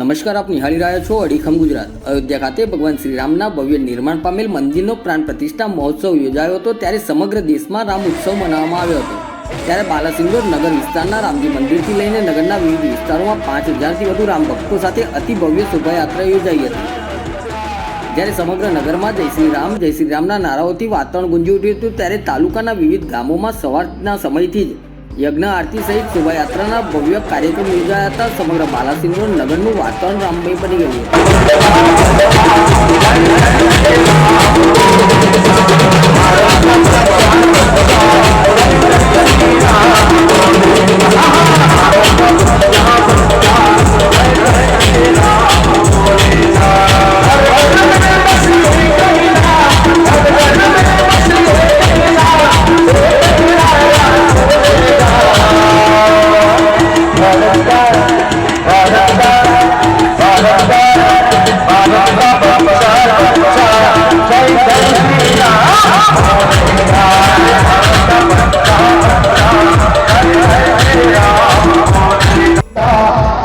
નમસ્કાર, આપ નિહાળી રહ્યા છો અડીખમ ગુજરાત. અયોધ્યા ખાતે ભગવાન શ્રીરામના ભવ્ય નિર્માણ પામેલ મંદિરનો પ્રાણ પ્રતિષ્ઠા મહોત્સવ યોજાયો હતો ત્યારે સમગ્ર દેશમાં રામ ઉત્સવ મનાવવામાં આવ્યો હતો. ત્યારે બાલાસિંગોર નગર વિસ્તારના રામજી મંદિરથી લઈને નગરના વિવિધ વિસ્તારોમાં પાંચ હજારથી વધુ રામ ભક્તો સાથે અતિ ભવ્ય શોભાયાત્રા યોજાઈ હતી. જ્યારે સમગ્ર નગરમાં જય શ્રી રામ, જય શ્રી રામના નારાઓથી વાતાવરણ ગુંજી ઉઠ્યું હતું, ત્યારે તાલુકાના વિવિધ ગામોમાં સવારના સમયથી જ યજ્ઞ આરતી સહિત શોભાયાત્રાના ભવ્ય કાર્યક્રમ યોજાયા હતા સમગ્ર બાલાસિનોર નગરનું વાતાવરણ રામમય બની ગયું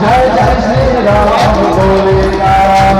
जय जय श्री राम बोले राम